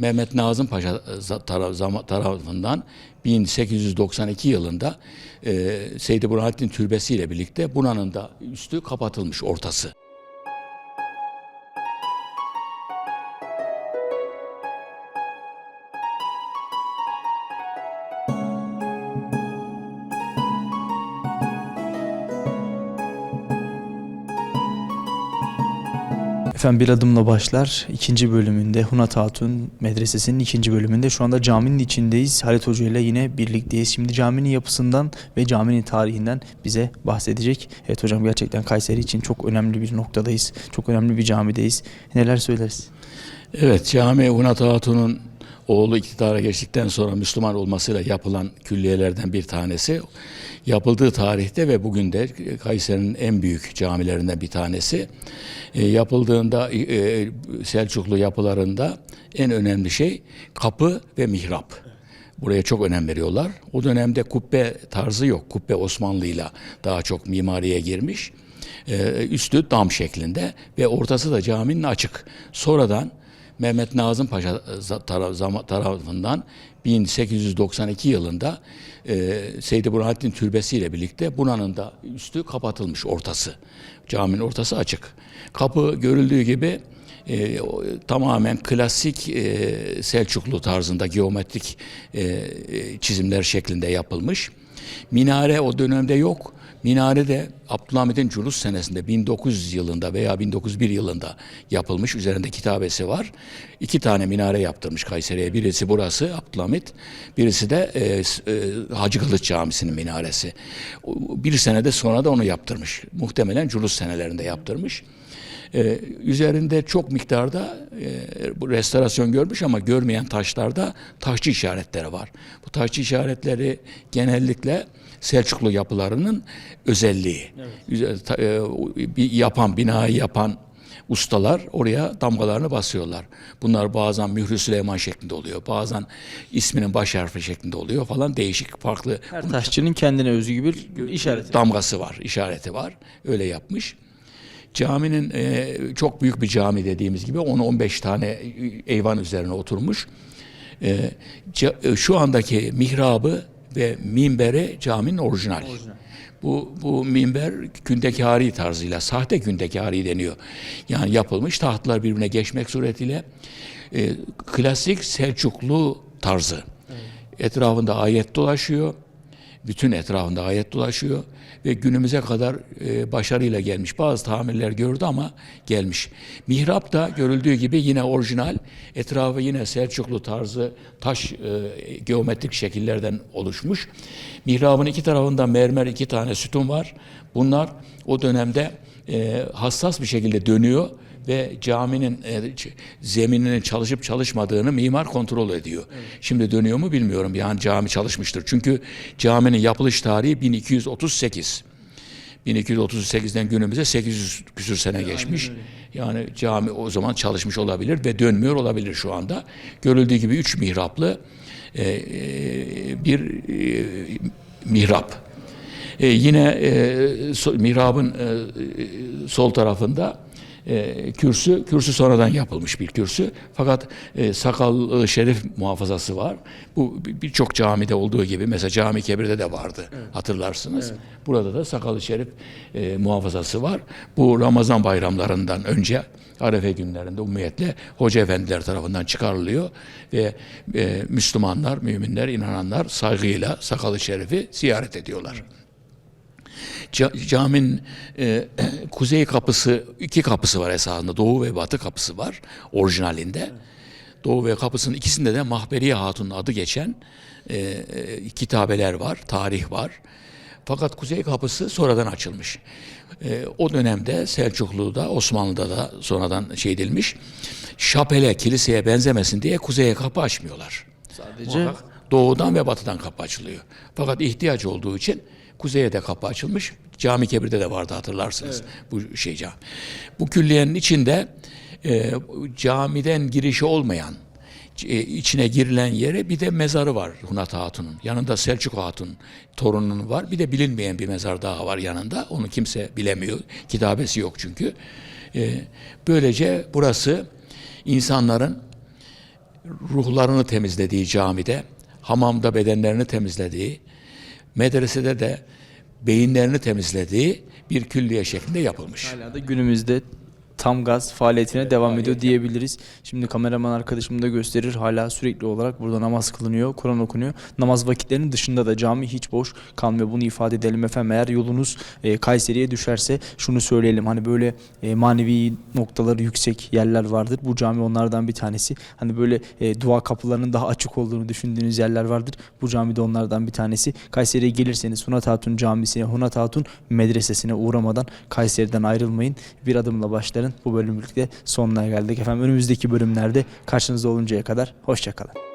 Mehmet Nazım Paşa e, tarafından 1892 yılında e, Seydi Burhanettin Türbesi ile birlikte buranın da üstü kapatılmış ortası. Efendim bir adımla başlar. ikinci bölümünde Hunat Hatun Medresesi'nin ikinci bölümünde şu anda caminin içindeyiz. Halit Hoca ile yine birlikteyiz. Şimdi caminin yapısından ve caminin tarihinden bize bahsedecek. Evet hocam gerçekten Kayseri için çok önemli bir noktadayız. Çok önemli bir camideyiz. Neler söyleriz? Evet, cami Hunat Hatun'un oğlu iktidara geçtikten sonra Müslüman olmasıyla yapılan külliyelerden bir tanesi. Yapıldığı tarihte ve bugün de Kayseri'nin en büyük camilerinden bir tanesi. E, yapıldığında e, Selçuklu yapılarında en önemli şey kapı ve mihrap. Buraya çok önem veriyorlar. O dönemde kubbe tarzı yok. Kubbe Osmanlı'yla daha çok mimariye girmiş. Ee, üstü dam şeklinde ve ortası da caminin açık. Sonradan Mehmet Nazım Paşa e, tarafından 1892 yılında e, Seydi Burhanettin Türbesi ile birlikte buranın da üstü kapatılmış ortası. Caminin ortası açık. Kapı görüldüğü gibi e, tamamen klasik e, Selçuklu tarzında geometrik e, e, çizimler şeklinde yapılmış. Minare o dönemde yok. Minare de Abdülhamit'in Culus senesinde 1900 yılında veya 1901 yılında yapılmış. Üzerinde kitabesi var. İki tane minare yaptırmış Kayseri'ye. Birisi burası Abdülhamit, birisi de e, e, Hacı Kılıç Camisi'nin minaresi. Bir senede sonra da onu yaptırmış. Muhtemelen Culus senelerinde yaptırmış. Ee, üzerinde çok miktarda e, bu restorasyon görmüş ama görmeyen taşlarda taşçı işaretleri var. Bu taşçı işaretleri genellikle Selçuklu yapılarının özelliği. Ta- e, bir yapan, binayı yapan ustalar oraya damgalarını basıyorlar. Bunlar bazen Mührü Süleyman şeklinde oluyor. Bazen isminin baş harfi şeklinde oluyor falan değişik farklı Her taşçının kendine özgü bir işareti. damgası var, işareti var. Öyle yapmış. Caminin e, çok büyük bir cami dediğimiz gibi 10-15 tane eyvan üzerine oturmuş. E, e, şu andaki mihrabı ve minberi caminin orijinal. Bu, bu minber kündekari tarzıyla, sahte kündekari deniyor. Yani yapılmış tahtlar birbirine geçmek suretiyle e, klasik Selçuklu tarzı. Etrafında ayet dolaşıyor. Bütün etrafında ayet dolaşıyor ve günümüze kadar e, başarıyla gelmiş. Bazı tamirler gördü ama gelmiş. Mihrap da görüldüğü gibi yine orijinal. Etrafı yine Selçuklu tarzı taş e, geometrik şekillerden oluşmuş. Mihrabın iki tarafında mermer iki tane sütun var. Bunlar o dönemde e, hassas bir şekilde dönüyor ve caminin e, zemininin çalışıp çalışmadığını mimar kontrol ediyor. Şimdi dönüyor mu bilmiyorum. Yani cami çalışmıştır. Çünkü caminin yapılış tarihi 1238. 1238'den günümüze 800 küsür sene geçmiş. Yani cami o zaman çalışmış olabilir ve dönmüyor olabilir şu anda. Görüldüğü gibi üç mihraplı e, e, bir e, mihrap. E, yine e, so- mihrabın e, e, sol tarafında e, kürsü, kürsü sonradan yapılmış bir kürsü. Fakat e, sakal şerif muhafazası var. Bu bir- birçok camide olduğu gibi mesela cami kebirde de vardı hatırlarsınız. Burada da sakal şerif e, muhafazası var. Bu Ramazan bayramlarından önce Arefe günlerinde umumiyetle hoca efendiler tarafından çıkarılıyor ve e, Müslümanlar, müminler, inananlar saygıyla sakalı şerifi ziyaret ediyorlar. Ca- Caminin e, kuzey kapısı, iki kapısı var esasında. Doğu ve batı kapısı var orijinalinde. Doğu ve kapısının ikisinde de Mahberiye Hatun'un adı geçen e, e, kitabeler var, tarih var. Fakat kuzey kapısı sonradan açılmış. E, o dönemde Selçuklu'da, Osmanlı'da da sonradan şey edilmiş. Şapele, kiliseye benzemesin diye kuzeye kapı açmıyorlar. Sadece Muhakkak doğudan ve batıdan kapı açılıyor. Fakat ihtiyaç olduğu için kuzeye de kapı açılmış. Cami Kebir'de de vardı hatırlarsınız bu şey cami. Bu külliyenin içinde e, camiden girişi olmayan e, içine girilen yere bir de mezarı var Hunat Hatun'un. Yanında Selçuk Hatun torununun var. Bir de bilinmeyen bir mezar daha var yanında. Onu kimse bilemiyor. Kitabesi yok çünkü. E, böylece burası insanların ruhlarını temizlediği camide, hamamda bedenlerini temizlediği, medresede de beyinlerini temizlediği bir külliye şeklinde yapılmış. Hala da günümüzde tam gaz faaliyetine devam ediyor diyebiliriz. Şimdi kameraman arkadaşım da gösterir. Hala sürekli olarak burada namaz kılınıyor, Kur'an okunuyor. Namaz vakitlerinin dışında da cami hiç boş kalmıyor. Bunu ifade edelim efendim. Eğer yolunuz e, Kayseri'ye düşerse şunu söyleyelim. Hani böyle e, manevi noktaları yüksek yerler vardır. Bu cami onlardan bir tanesi. Hani böyle e, dua kapılarının daha açık olduğunu düşündüğünüz yerler vardır. Bu cami de onlardan bir tanesi. Kayseri'ye gelirseniz Hunat Hatun Camisi'ne, Hunat Hatun Medresesi'ne uğramadan Kayseri'den ayrılmayın. Bir adımla başların. Bu bölümlükte sonuna geldik. Efendim önümüzdeki bölümlerde karşınızda oluncaya kadar hoşçakalın.